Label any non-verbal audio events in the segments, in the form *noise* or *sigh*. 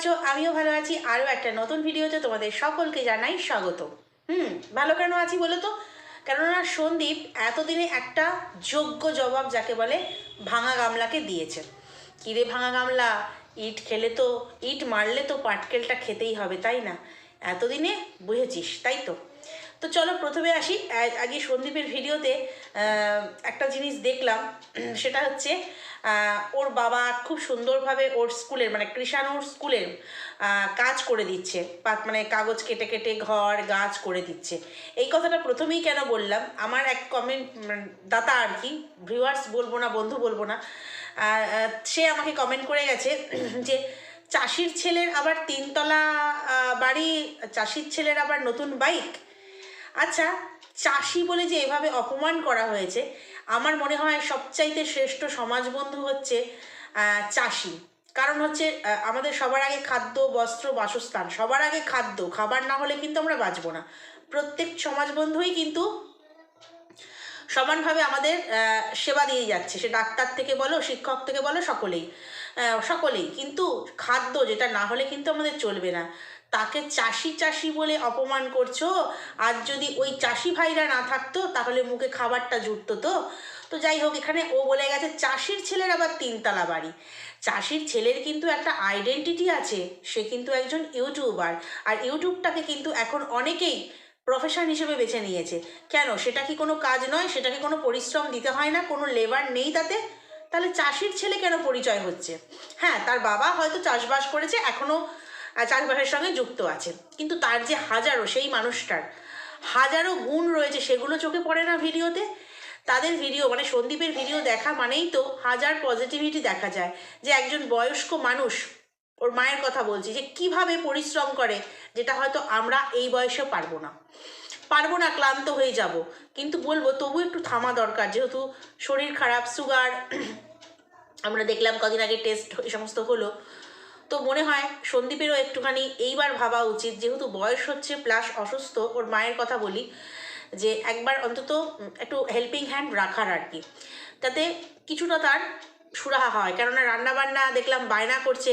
আছো? আমিও ভালো আছি। আরও একটা নতুন ভিডিওতে তোমাদের সকলকে জানাই স্বাগত হুম, ভালো কেন আছি বলো তো? কেননা সন্দীপ এতদিনে একটা যোগ্য জবাব যাকে বলে ভাঙা গামলাকে দিয়েছে। কিরে ভাঙা গামলা? ইট খেলে তো, ইট মারলে তো পাটকেলটা খেতেই হবে, তাই না? এতদিনে বুঝেছিস, তাই তো? তো চলো প্রথমে আসি। আগে সন্দীপের ভিডিওতে একটা জিনিস দেখলাম, সেটা হচ্ছে ওর বাবা খুব সুন্দরভাবে ওর স্কুলের মানে কৃষাণুর স্কুলের কাজ করে দিচ্ছে। মানে কাগজ কেটে কেটে ঘর, গাছ করে দিচ্ছে। এই কথাটা প্রথমেই কেন বললাম? আমার এক কমেন্ট দাতা আর কি ভিউয়ার্স বলব না, বন্ধু বলব না সে আমাকে কমেন্ট করে গেছে *clears throat* যে, চাষির ছেলের আবার তিনতলা বাড়ি, চাষির ছেলের আবার নতুন বাইক আচ্ছা চাষি বলে যে এভাবে অপমান করা হয়েছে, আমার মনে হয় সবচাইতে শ্রেষ্ঠ সমাজবন্ধু হচ্ছে চাষি। কারণ হচ্ছে আমাদের সবার আগে খাদ্য, বস্ত্র, বাসস্থান, সবার আগে খাদ্য, খাবার না হলে কিন্তু আমরা বাঁচবো না। প্রত্যেক সমাজবন্ধুই কিন্তু সমানভাবে আমাদের সেবা দিয়ে যাচ্ছে। সে ডাক্তার থেকে বলো, শিক্ষক থেকে বলো, সকলেই সকলেই। কিন্তু খাদ্য যেটা না হলে কিন্তু আমাদের চলবে না। তাকে চাষি চাষি বলে অপমান করছ? আর যদি ওই চাষি ভাইরা না থাকতো, তাহলে মুখে খাবারটা জুটতো তো? তো যাই হোক, এখানে ও বলে গেছে, চাষির ছেলের আবার তিনতলা বাড়ি। চাষির ছেলের কিন্তু একটা আইডেন্টিটি আছে, সে কিন্তু একজন ইউটিউবার। আর ইউটিউবটাকে কিন্তু এখন অনেকেই প্রফেশন হিসেবে বেছে নিয়েছে। কেন? সেটা কি কোনো কাজ নয়? সেটা কি কোনো পরিশ্রম দিতে হয় না? কোনো লেবার নেই তাতে? তাহলে চাষির ছেলে কেন পরিচয় হচ্ছে? হ্যাঁ তার বাবা হয়তো চাষবাস করেছে এখনও চাষবাসের সঙ্গে যুক্ত আছে। কিন্তু তার যে হাজারো, সেই মানুষটার হাজারো গুণ রয়েছে, সেগুলো চোখে পড়ে না ভিডিওতে। তাদের ভিডিও মানে সন্দীপের ভিডিও দেখা মানেই তো হাজার পজিটিভিটি দেখা যায়। যে একজন বয়স্ক মানুষ, ওর মায়ের কথা বলছি, যে কীভাবে পরিশ্রম করে, যেটা হয়তো আমরা এই বয়সে পারব না। পারব না, ক্লান্ত হয়ে যাব। কিন্তু বলব, তবু একটু থামা দরকার। যেহেতু শরীর খারাপ সুগার আমরা দেখলাম কদিন আগে টেস্ট এই সমস্ত হলো। তো মনে হয় সন্দীপেরও একটুখানি এইবার ভাবা উচিত। যেহেতু বয়স হচ্ছে প্লাস অসুস্থ, ওর মায়ের কথা বলি, যে একবার অন্তত একটু হেল্পিং হ্যান্ড রাখার আর কি তাতে কিছুটা তার সুরাহা হয়। কেননা রান্নাবান্না দেখলাম বায়না করছে,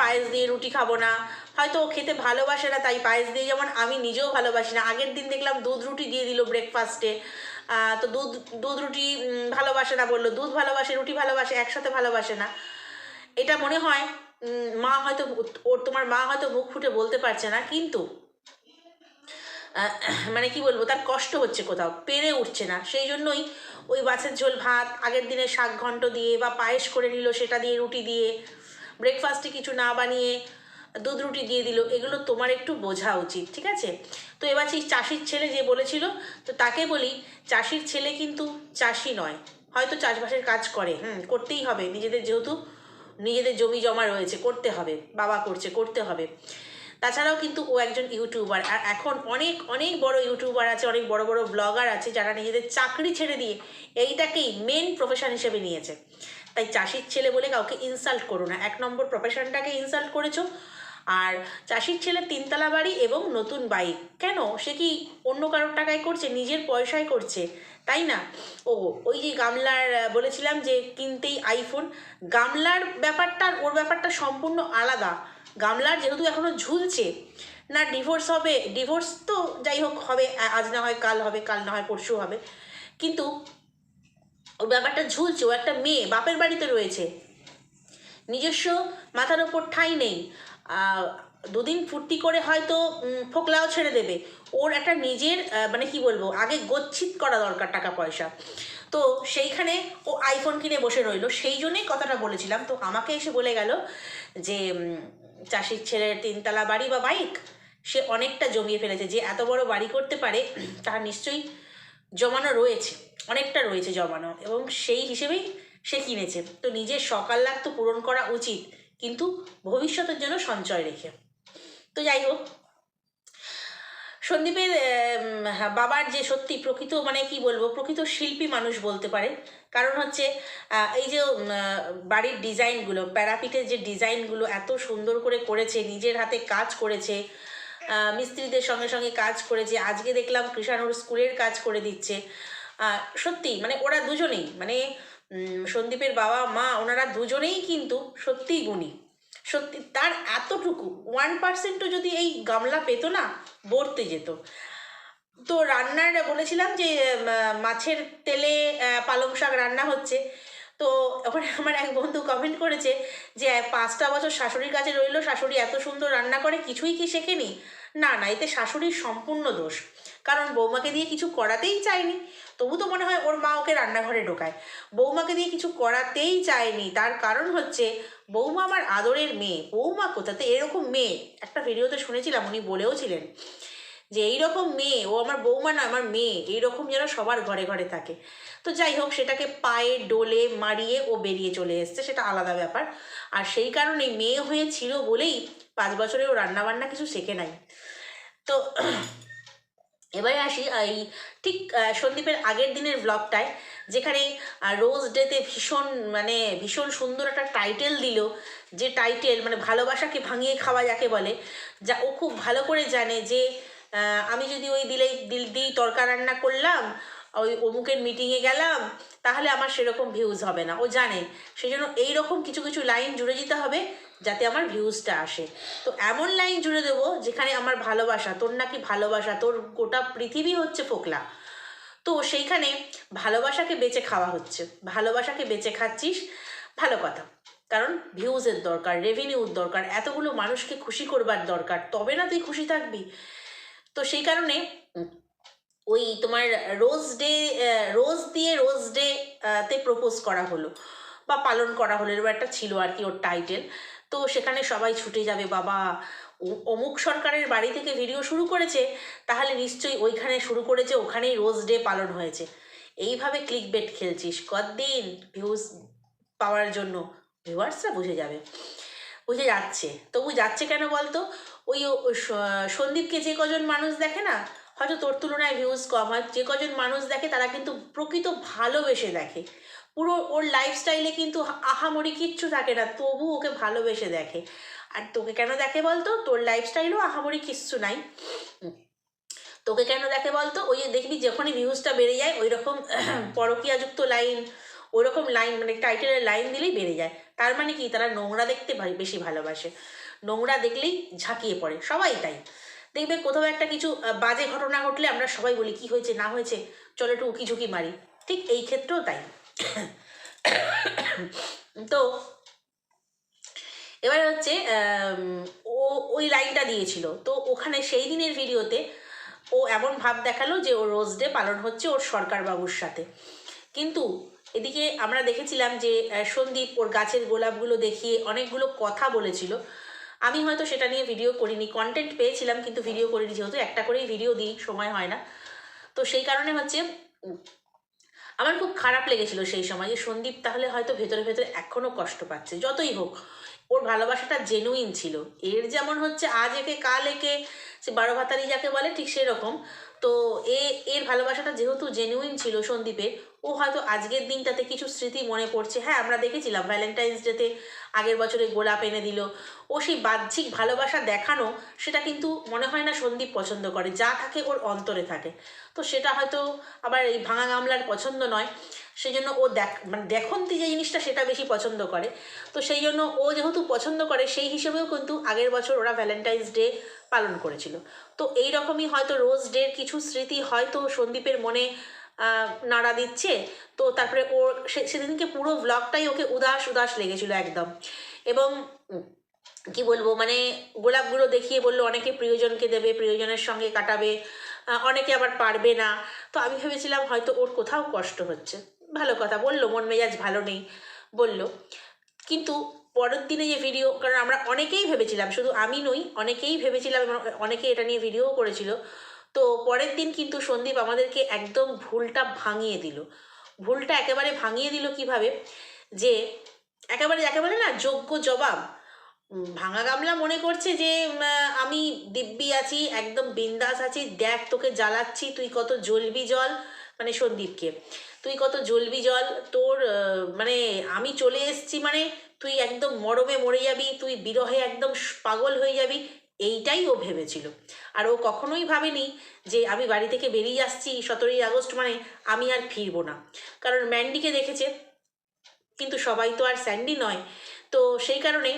পায়েস দিয়ে রুটি খাব না। হয়তো ও খেতে ভালোবাসে না, তাই পায়েস দিয়ে যেমন আমি নিজেও ভালোবাসি না। আগের দিন দেখলাম দুধ রুটি দিয়ে দিল ব্রেকফাস্টে তো দুধ দুধ রুটি ভালোবাসে না বলল। দুধ ভালোবাসে, রুটি ভালোবাসে, একসাথে ভালোবাসে না। এটা মনে হয় মা হয়তো ওর তোমার মা হয়তো মুখ ফুটে বলতে পারছে না, কিন্তু মানে কি বলব, তার কষ্ট হচ্ছে কোথাও, পেরে উঠছে না। সেই জন্যই ওই মাছের ঝোল ভাত, আগের দিনে শাক ঘন্ট দিয়ে বা পায়েস করে নিল সেটা দিয়ে, রুটি দিয়ে ব্রেকফাস্টে কিছু না বানিয়ে দুধ রুটি দিয়ে দিল, এগুলো তোমার একটু বোঝা উচিত, ঠিক আছে? তো এবার সেই চাষির ছেলে যে বলেছিল, তো তাকে বলি, চাষির ছেলে কিন্তু চাষি নয়, হয়তো চাষবাসের কাজ করে, হুম, করতেই হবে, নিজেদের যেহেতু নিজেদের জমি জমা রয়েছে, করতে হবে, বাবা করছে, করতে হবে। তাছাড়াও কিন্তু ও একজন ইউটিউবার, আর এখন অনেক অনেক বড় ইউটিউবার আছে, অনেক বড় বড় ব্লগার আছে, যারা নিজেদের চাকরি ছেড়ে দিয়ে এইটাকেই মেন প্রফেশন হিসেবে নিয়েছে। তাই চাষির ছেলে বলে কাউকে ইনসাল্ট করো না। এক নম্বর প্রফেশনটাকে ইনসাল্ট করেছ আর চাষির ছেলে তিনতলা বাড়ি এবং নতুন বাইক কেন? সে কি অন্য কারোর টাকায় করছে? নিজের পয়সায় করছে? তাই না? ও, ওই যে গামলার বলেছিলাম যে কিনতেই আইফোন গামলার ব্যাপারটা ওর ব্যাপারটা সম্পূর্ণ আলাদা। গামলার যেহেতু এখনও ঝুলছে, না ডিভোর্স হবে ডিভোর্স তো যাই হোক হবে আজ না হয় কাল হবে, কাল না হয় পরশু হবে। কিন্তু ওর ব্যাপারটা ঝুলছে, ও একটা মেয়ে, বাপের বাড়িতে রয়েছে। নিজস্ব মাথার ওপর ঠাঁই নেই। দুদিন ফুর্তি করে হয়তো ফোকলাও ছেড়ে দেবে। ওর একটা নিজের মানে কি বলব, আগে গচ্ছিত করা দরকার টাকা পয়সা তো সেইখানে ও আইফোন কিনে বসে রইল। সেই জন্যই কথাটা বলেছিলাম। তো আমাকে এসে বলে গেল যে চাষির ছেলের তিনতলা বাড়ি বা বাইক, সে অনেকটা জমিয়ে ফেলেছে। যে এত বড় বাড়ি করতে পারে, তার নিশ্চয়ই জমানো রয়েছে, অনেকটা রয়েছে জমানো। এবং সেই হিসেবেই সে কিনেছে। তো নিজের সকাল লাগ তো পূরণ করা উচিত। কিন্তু ভবিষ্যতের জন্য সঞ্চয় রেখে। তো যাই হোক সন্দীপের হ্যাঁ, বাবার যে সত্যি প্রকৃত মানে কি বলব প্রকৃত শিল্পী মানুষ বলতে পারে। কারণ হচ্ছে এই যে বাড়ির ডিজাইনগুলো প্যারাপিটের যে ডিজাইনগুলো এত সুন্দর করে করেছে নিজের হাতে কাজ করেছে মিস্ত্রিদের সঙ্গে সঙ্গে কাজ করেছে আজকে দেখলাম কৃষাণুর স্কুলের কাজ করে দিচ্ছে। সত্যি মানে ওরা দুজনেই মানে সন্দীপের বাবা, মা, ওনারা দুজনেই কিন্তু সত্যিই গুণী। সত্যি, তার এতটুকু ওয়ান পার্সেন্টও যদি এই গামলা পেতো না বর্তে যেত। তো রান্নার বলেছিলাম যে মাছের তেলে পালং শাক রান্না হচ্ছে। তো ওখানে আমার এক বন্ধু কমেন্ট করেছে যে, পাঁচটা বছর শাশুড়ির কাছে রইল, শাশুড়ি এত সুন্দর রান্না করে, কিছুই কি শেখেনি? না না, এতে শাশুড়ির সম্পূর্ণ দোষ। কারণ বৌমাকে দিয়ে কিছু করাতেই চায়নি। তবু তো মনে হয় ওর মা ওকে রান্নাঘরে ঢোকায়। বৌমাকে দিয়ে কিছু করাতেই চায়নি। তার কারণ হচ্ছে বৌমা আমার আদরের মেয়ে। বৌমা কোথাতে? এরকম মেয়ে। একটা ভিডিওতে শুনেছিলাম, উনি বলেও ছিলেন যে এইরকম মেয়ে, ও আমার বৌমা না, আমার মেয়ে। এইরকম যেন সবার ঘরে ঘরে থাকে। তো যাই হোক, সেটাকে পায়ে, ডোলে মারিয়ে ও বেরিয়ে চলে এসছে। সেটা আলাদা ব্যাপার। আর সেই কারণে মেয়ে হয়েছিল বলেই পাঁচ বছরে ও রান্নাবান্না কিছু শেখে নাই। তো এবারে আসি, এই ঠিক সন্দীপের আগের দিনের ব্লগটায় যেখানে রোজ ডেতে ভীষণ মানে ভীষণ সুন্দর একটা টাইটেল দিল, যে টাইটেল মানে ভালোবাসাকে ভাঙিয়ে খাওয়া যাকে বলে, যা ও খুব ভালো করে জানে যে আমি যদি ওই দিলেই, দিল দিই তরকা রান্না করলাম, ওই অমুকের মিটিংয়ে গেলাম, তাহলে আমার সেরকম ভিউজ হবে না। ও জানে সেই জন্য এইরকম কিছু কিছু লাইন জুড়ে যেতে হবে যাতে আমার ভিউজটা আসে। তো এমন লাইন জুড়ে দেবো যেখানে আমার ভালোবাসা, তোর নাকি ভালোবাসা, তোর গোটা পৃথিবী হচ্ছে ফোকলা। তো সেইখানে ভালোবাসাকে বেঁচে খাওয়া হচ্ছে। ভালোবাসাকে বেঁচে খাচ্ছিস, ভালো কথা। কারণ ভিউজের দরকার রেভিনিউর দরকার, এতগুলো মানুষকে খুশি করবার দরকার, তবে না তুই খুশি থাকবি। তো সেই কারণে ওই তোমার রোজ ডে রোজ দিয়ে রোজ ডে তে প্রপোজ করা হলো বা পালন করা হলো, এরকম একটা ছিল আর কি ওর টাইটেল তো সেখানে সবাই ছুটে যাবে, বাবা। অমুক সরকারের বাড়ি থেকে ভিডিও শুরু করেছে, তাহলে নিশ্চয়ই ওইখানে শুরু করেছে, ওখানেই রোজ ডে পালন হয়েছে। এইভাবে ক্লিক বেট খেলছিস, কতদিন ভিউজ পাওয়ার জন্য? ভিউয়ার্সরা বুঝে যাবে, বুঝে যাচ্ছে। তবু যাচ্ছে কেন বলতো? ওই সন্দীপকে যে কজন মানুষ দেখে না, হয়তো তোর তুলনায় ভিউজ কম হয়, যে কজন মানুষ দেখে তারা কিন্তু প্রকৃত ভালোবেসে দেখে। পুরো ওর লাইফস্টাইলে কিন্তু আহামরি কিচ্ছু থাকে না তবু ওকে ভালোবেসে দেখে। আর তোকে কেন দেখে বলতো? তোর লাইফস্টাইলও আহামরি কিচ্ছু নাই। তোকে কেন দেখে বলতো? ওই যে দেখবি যখনই ভিউজটা বেড়ে যায় ওই রকম *clears throat* পরকীয়াযুক্ত লাইন ওই রকম লাইন মানে টাইটেলের লাইন দিলেই বেড়ে যায়। তার মানে কি? তারা নোংরা দেখতে বেশি ভালোবাসে। নোংরা দেখলেই ঝাঁকিয়ে পড়ে, সবাই তাই। দেখবে কোথাও একটা কিছু বাজে ঘটনা ঘটলে আমরা সবাই বলি, কি হয়েছে? না হয়েছে? চলো একটু উকি ঝুঁকি মারি। ঠিক এই ক্ষেত্রেও তাই। তো এবারে হচ্ছে ও, ওই লাইনটা দিয়েছিল। তো ওখানে সেই দিনের ভিডিওতে ও এমন ভাব দেখাল যে, ও রোজ ডে পালন হচ্ছে ওর সরকার বাবুর সাথে। কিন্তু এদিকে আমরা দেখেছিলাম যে সন্দীপ ওর গাছের গোলাপগুলো দেখিয়ে অনেকগুলো কথা বলেছিল। আমি হয়তো সেটা নিয়ে ভিডিও করিনি কন্টেন্ট পেয়েছিলাম, কিন্তু ভিডিও করিনি, যেহেতু একটা করেই ভিডিও দিই, সময় হয় না। তো সেই কারণে হচ্ছে আমার খুব খারাপ লেগেছিল সেই সময় যে সন্দীপ তাহলে হয়তো ভেতরে ভেতরে এখনও কষ্ট পাচ্ছে, যতই হোক। ওর ভালোবাসাটা জেনুইন ছিল। এর যেমন হচ্ছে আজ একে, কাল একে সে বারো ভাতারি যাকে বলে ঠিক সেরকম। তো এ, এর ভালোবাসাটা যেহেতু জেনুইন ছিল সন্দীপের, ও হয়তো আজকের দিনটাতে কিছু স্মৃতি মনে পড়ছে। হ্যাঁ আমরা দেখেছিলাম ভ্যালেন্টাইন্স ডেতে আগের বছরে গোলাপ এনে দিল। ও সেই বাহ্যিক ভালোবাসা দেখানো, সেটা কিন্তু মনে হয় না সন্দীপ পছন্দ করে। যা থাকে ওর অন্তরে থাকে। তো সেটা হয়তো আবার এই ভাঙা গামলার পছন্দ নয়। সেই জন্য ও দেখ মানে দেখন্তি যে জিনিসটা সেটা বেশি পছন্দ করে। তো সেই জন্য ও যেহেতু পছন্দ করে, সেই হিসেবেও কিন্তু আগের বছর ওরা ভ্যালেন্টাইন্স ডে পালন করেছিল। তো এই রকমই হয়তো রোজ ডের কিছু স্মৃতি হয়তো সন্দীপের মনে নাড়া দিচ্ছে। তো তারপরে ওর সেদিনকে পুরো ব্লগটাই ওকে উদাস উদাস লেগেছিল একদম। এবং কি বলব মানে গোলাপগুলো দেখিয়ে বলল, অনেকে প্রিয়জনকে দেবে, প্রিয়জনের সঙ্গে কাটাবে অনেকে আবার পারবে না। তো আমি ভেবেছিলাম হয়তো ওর কোথাও কষ্ট হচ্ছে। ভালো কথা বলল, মন মেজাজ ভালো নেই বলল। কিন্তু পরের দিনে যে ভিডিও কারণ আমরা অনেকেই ভেবেছিলাম, শুধু আমি নই, অনেকেই ভেবেছিলাম অনেকে এটা নিয়ে ভিডিও করেছিল। তো পরের দিন কিন্তু সন্দীপ আমাদেরকে একদম ভুলটা ভাঙিয়ে দিল। ভুলটা একেবারে ভাঙিয়ে দিল কীভাবে? যে একেবারে একেবারে না, যোগ্য জবাব। ভাঙা গামলা মনে করছে যে আমি দিব্যি আছি, একদম বিন্দাস আছি, দেখ তোকে জ্বালাচ্ছি, তুই কত জ্বলবি জল। মানে সন্দীপকে। তুই কত জ্বলবি জল? তোর মানে আমি চলে এসেছি মানে তুই একদম মরমে মরে যাবি, তুই বিরহে একদম পাগল হয়ে যাবি, এইটাই ও ভেবেছিল। আর ও কখনোই ভাবেনি যে আমি বাড়ি থেকে বেরিয়ে আসছি সতেরোই আগস্ট মানে আমি আর ফিরবো না। কারণ ম্যান্ডিকে দেখেছে, কিন্তু সবাই তো আর স্যান্ডি নয়। তো সেই কারণে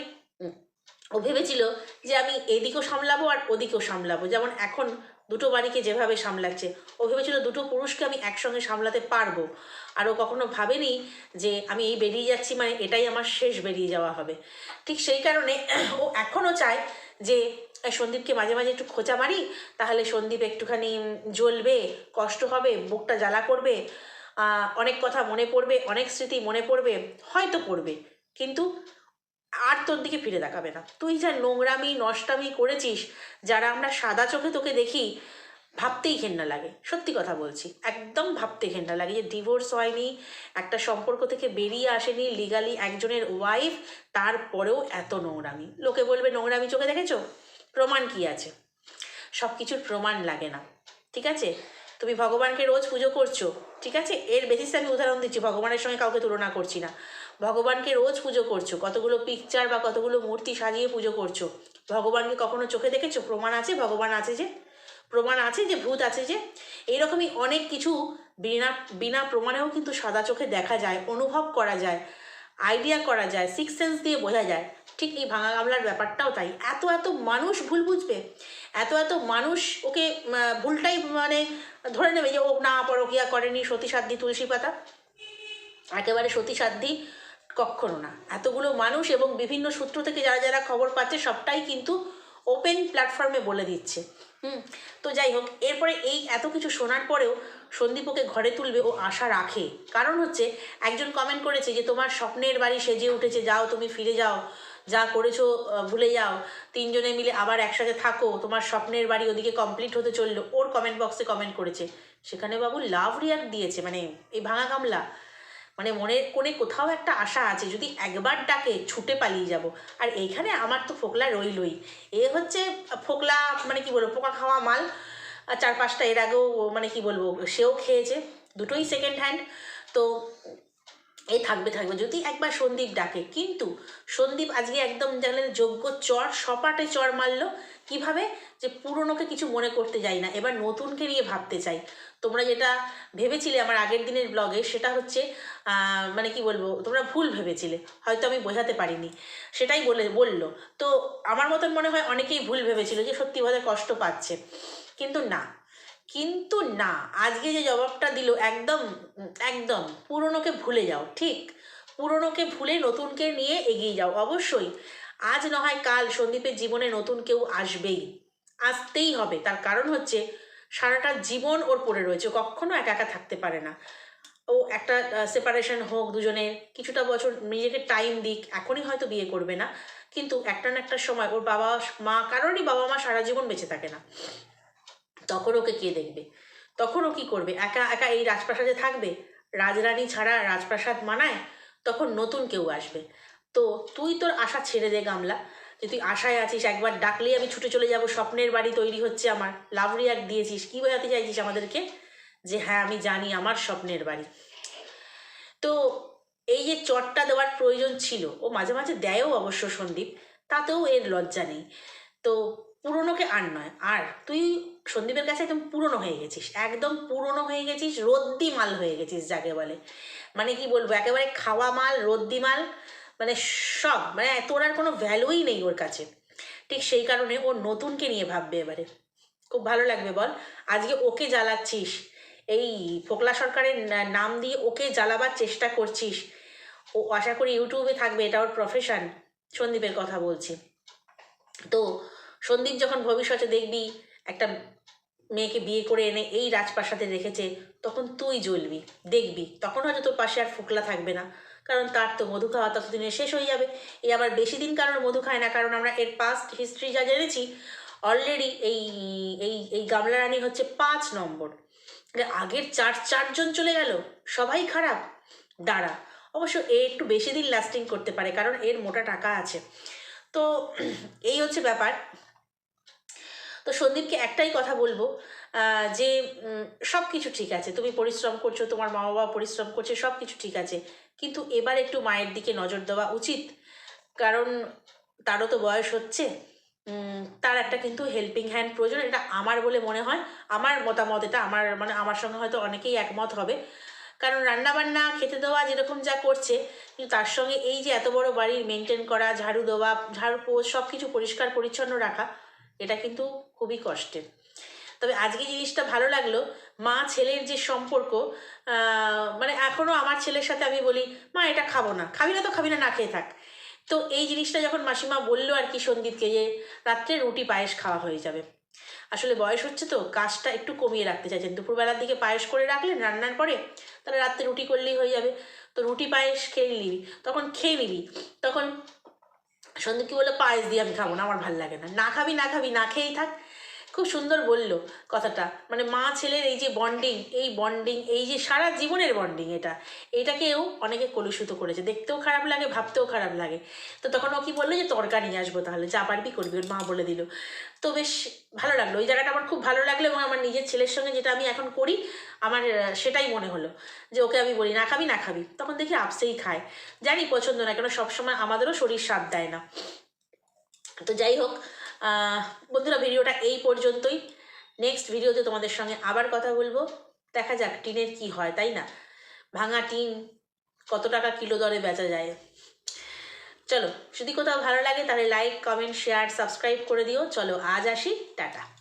ও ভেবেছিল যে আমি এদিকেও সামলাবো আর ওদিকেও সামলাবো। যেমন এখন দুটো বাড়িকে যেভাবে সামলাচ্ছে। ও ভেবেছিল দুটো পুরুষকে আমি একসঙ্গে সামলাতে পারব। আর ও কখনো ভাবেনি যে আমি এই বেরিয়ে যাচ্ছি মানে এটাই আমার শেষ বেরিয়ে যাওয়া হবে। ঠিক সেই কারণে ও এখনও চায় যে সন্দীপকে মাঝে মাঝে একটু খোঁচা মারি, তাহলে সন্দীপ একটুখানি জ্বলবে, কষ্ট হবে, বুকটা জ্বালা করবে অনেক কথা মনে পড়বে, অনেক স্মৃতি মনে পড়বে, হয়তো পড়বে কিন্তু আর তোর দিকে ফিরে দেখাবে না। তুই যা নোংরামি, নষ্টামি করেছিস, যারা আমরা সাদা চোখে তোকে দেখি, ভাবতেই ঘেন্না লাগে। সত্যি কথা বলছি, একদম ভাবতে ঘেন্না লাগে যে ডিভোর্স হয়নি, একটা সম্পর্ক থেকে বেরিয়ে আসেনি লিগালি একজনের ওয়াইফ তারপরেও এত নোংরামি। লোকে বলবে, নোংরামি চোখে দেখেছ? প্রমাণ কি আছে? সব কিছুর প্রমাণ লাগে না, ঠিক আছে? তুমি ভগবানকে রোজ পুজো করছ, ঠিক আছে? এর বেসিসে আমি উদাহরণ দিচ্ছি, ভগবানের সঙ্গে কাউকে তুলনা করছি না। ভগবানকে রোজ পুজো করছ, কতগুলো পিকচার বা কতগুলো মূর্তি সাজিয়ে পুজো করছ, ভগবানকে কখনো চোখে দেখেছ? প্রমাণ আছে? ভগবান আছে যে? প্রমাণ আছে যে, ভূত আছে যে? এইরকমই অনেক কিছু বিনা বিনা প্রমাণেও কিন্তু সাদা চোখে দেখা যায়, অনুভব করা যায় আইডিয়া করা যায় সিক্স সেন্স দিয়ে বোঝা যায়। ঠিক এই ভাঙা গামলার ব্যাপারটাও তাই। এত এত মানুষ ভুল বুঝবে। এত এত মানুষ ওকে ভুলটাই মানে ধরে নেবে যে, ও না পরকিয়া করেনি, সতী সাধ্য তুলসী পাতা। একেবারে সতী সাধ্যি কখনো না। এতগুলো মানুষ এবং বিভিন্ন সূত্র থেকে যারা যারা খবর পাচ্ছে, সবটাই কিন্তু ওপেন প্ল্যাটফর্মে বলে দিচ্ছে। হুম, তো যাই হোক, এরপরে এই এত কিছু শোনার পরেও সন্দীপ ওকে ঘরে তুলবে ও আশা রাখে। কারণ হচ্ছে, একজন কমেন্ট করেছে যে, তোমার স্বপ্নের বাড়ি সেজে উঠেছে, যাও তুমি ফিরে যাও। যা করেছ ভুলে যাও। তিনজনে মিলে আবার একসাথে থাকো। তোমার স্বপ্নের বাড়ি ওদিকে কমপ্লিট হতে চলল। ওর কমেন্ট বক্সে কমেন্ট করেছে। সেখানে বাবু লাভ রিয়াক্ট দিয়েছে মানে এই ভাঙা গামলা। মানে মনের কোণে কোথাও একটা আশা আছে, যদি একবার ডাকে ছুটে পালিয়ে যাব। আর এইখানে আমার তো ফোকলা রইলই। এ হচ্ছে ফোকলা মানে কি বলব, পোকা খাওয়া মাল। চার পাঁচটা, এর আগেও মানে কি বলব, সেও খেয়েছে। দুটোই সেকেন্ড হ্যান্ড তো এ থাকবে থাকবে। যদি একবার সন্দীপ ডাকে, কিন্তু সন্দীপ আজকে একদম জানলেন যোগ্য চর, সপাটে চর মারলো। কীভাবে? যে পুরনোকে কিছু মনে করতে যাই না, এবার নতুনকে নিয়ে ভাবতে চাই। তোমরা যেটা ভেবেছিলে আমার আগের দিনের ব্লগে, সেটা হচ্ছে মানে কি বলব, তোমরা ভুল ভেবেছিলে, হয়তো আমি বোঝাতে পারিনি। সেটাই বলে, বলল। তো আমার মতন মনে হয় অনেকেই ভুল ভেবেছিল যে সত্যি বোধহয় কষ্ট পাচ্ছে। কিন্তু না কিন্তু না, আজকে যে জবাবটা দিল, একদম একদম পুরনোকে ভুলে যাও, ঠিক? পুরনোকে ভুলে নতুনকে নিয়ে এগিয়ে যাও, অবশ্যই। আজ না হয় কাল সন্দীপের জীবনে নতুন কেউ আসবেই, আসতেই হবে। তার কারণ হচ্ছে, সারাটা জীবন ওর পড়ে রয়েছে কখনো একা একা থাকতে পারে না। ও একটা সেপারেশন হোক দুজনের, কিছুটা বছর নিজেকে টাইম দিক, এখনই হয়তো বিয়ে করবে না। কিন্তু একটা না একটা সময় ওর বাবা মা কারোরই বাবা মা সারা জীবন বেঁচে থাকে না। তখন ওকে কে দেখবে? তখন ও কি করবে? একা একা এই রাজপ্রাসাদে থাকবে? রাজরানী ছাড়া রাজপ্রাসাদ মানায়? তখন নতুন কেউ আসবে। তো তুই তোর আশা ছেড়ে দে, গামলা। যে তুই আশায় আছিস, একবার ডাকলেই আমি ছুটে চলে যাব। স্বপ্নের বাড়ি তৈরি হচ্ছে আমার। লাভ রিয়াক্ট দিয়েছিস। কী বোঝাতে চাইছিস আমাদেরকে? যে হ্যাঁ আমি জানি আমার স্বপ্নের বাড়ি। তো এই যে চটটা দেওয়ার প্রয়োজন ছিল, ও মাঝে মাঝে দেয়ও অবশ্য সন্দীপ। তাতেও এর লজ্জা নেই। তো পুরনোকে আর নয়। আর তুই সন্দীপের কাছে একদম পুরনো হয়ে গেছিস। একদম পুরনো হয়ে গেছিস রদ্দি মাল হয়ে গেছিস যাকে বলে। মানে কি বলব, একেবারে খাওয়া মাল রদ্দি মাল মানে সব মানে তোর আর কোনো ভ্যালুই নেই ওর কাছে। ঠিক সেই কারণে ও নতুনকে নিয়ে ভাববে এবারে। খুব ভালো লাগবে বল। আজকে ওকে জ্বালাচ্ছিস, এই ফোকলা সরকারের নাম দিয়ে ওকে জ্বালাবার চেষ্টা করছিস। ও আশা করি ইউটিউবে থাকবে, এটা ওর প্রফেশন সন্দীপের কথা বলছি। তো সন্দীপ যখন ভবিষ্যতে দেখবি একটা মেয়েকে বিয়ে করে এনে এই রাজপ্রাসাদে রেখেছে, তখন তুই জ্বলবি, দেখবি। তখন হয়তো তোর পাশে আর ফোকলা থাকবে না, কারণ তার তো মধু খাওয়া ততদিনে শেষ হয়ে যাবে। এই আবার বেশি দিন কারণ মধু খায় না, কারণ আমরা এর পাস্ট হিস্ট্রি যা জেনেছি অলরেডি এই এই এই গামলা রানী হচ্ছে পাঁচ নম্বর। আগের চার, চারজন চলে গেল, সবাই খারাপ। দাঁড়া, অবশ্য এ একটু বেশি দিন লাস্টিং করতে পারে, কারণ এর মোটা টাকা আছে। তো এই হচ্ছে ব্যাপার। তো সন্দীপকে একটাই কথা বলব যে সব কিছু ঠিক আছে। তুমি পরিশ্রম করছ, তোমার মা বাবা পরিশ্রম করছে সব কিছু ঠিক আছে। কিন্তু এবার একটু মায়ের দিকে নজর দেওয়া উচিত। কারণ তারও তো বয়স হচ্ছে তার একটা কিন্তু হেল্পিং হ্যান্ড প্রয়োজন, এটা আমার বলে মনে হয়। আমার মতামত এটা, আমার মানে আমার সঙ্গে হয়তো অনেকেই একমত হবে। কারণ রান্নাবান্না, খেতে দেওয়া, যেরকম যা করছে, কিন্তু তার সঙ্গে এই যে এত বড় বাড়ির মেনটেন করা, ঝাড়ু দেওয়া, ঝাড়ু পোষ সব কিছু পরিষ্কার পরিচ্ছন্ন রাখা এটা কিন্তু খুবই কষ্টের। তবে আজকে জিনিসটা ভালো লাগল, মা ছেলের যে সম্পর্ক মানে এখনও আমার ছেলের সাথে আমি বলি, মা, এটা খাব না, খাবি না তো খাবি না না খেয়ে থাক। তো এই জিনিসটা যখন মাসিমা বলল আর কি সন্দীপকে যে, রাত্রে রুটি পায়েস খাওয়া হয়ে যাবে। আসলে বয়স হচ্ছে তো, কাজটা একটু কমিয়ে রাখতে চাইছেন। দুপুরবেলার দিকে পায়েস করে রাখলেন, রান্নার পরে তাহলে রাত্রে রুটি করলেই হয়ে যাবে। তো রুটি পায়েস খেয়ে নিবি তখন খেয়ে নিবি তখন সন্দীপ কি বলে পায়েস দিয়ে আমি খাব না, আমার ভালো লাগে না। না খাবি না খাবি, না খেয়েই থাক। খুব সুন্দর বলল কথাটা। মানে মা ছেলের এই যে বন্ডিং এই বন্ডিং এই যে সারা জীবনের বন্ডিং এটা, এটাকেও অনেকে কলুষিত করেছে। দেখতেও খারাপ লাগে, ভাবতেও খারাপ লাগে। তো তখন ও কি বলল যে, তরকা নিয়ে আসব তাহলে, যা পারবি করবি। ওর মা বলে দিল। তো বেশ ভালো লাগল। ওই জায়গাটা আমার খুব ভালো লাগল এবং আমার নিজের ছেলের সঙ্গে যেটা আমি এখন করি, আমার সেটাই মনে হলো যে, ওকে আমি বলি, না খাবি না খাবি। তখন দেখি আপসেই খায়। জানি পছন্দ না, কেন সবসময় আমাদেরও শরীর সাথ দেয় না। তো যাই হোক বন্ধুরা, ভিডিওটা এই পর্যন্তই। নেক্সট ভিডিওতে তোমাদের সঙ্গে আবার কথা বলব। দেখা যাক টিনের কি হয়, তাই না? ভাঙা টিন কত টাকা কিলো দরে বেচা যায়? চলো, যদি কোথাও ভালো লাগে তাহলে লাইক কমেন্ট শেয়ার সাবস্ক্রাইব করে দিও। চলো, আজ আসি, টাটা।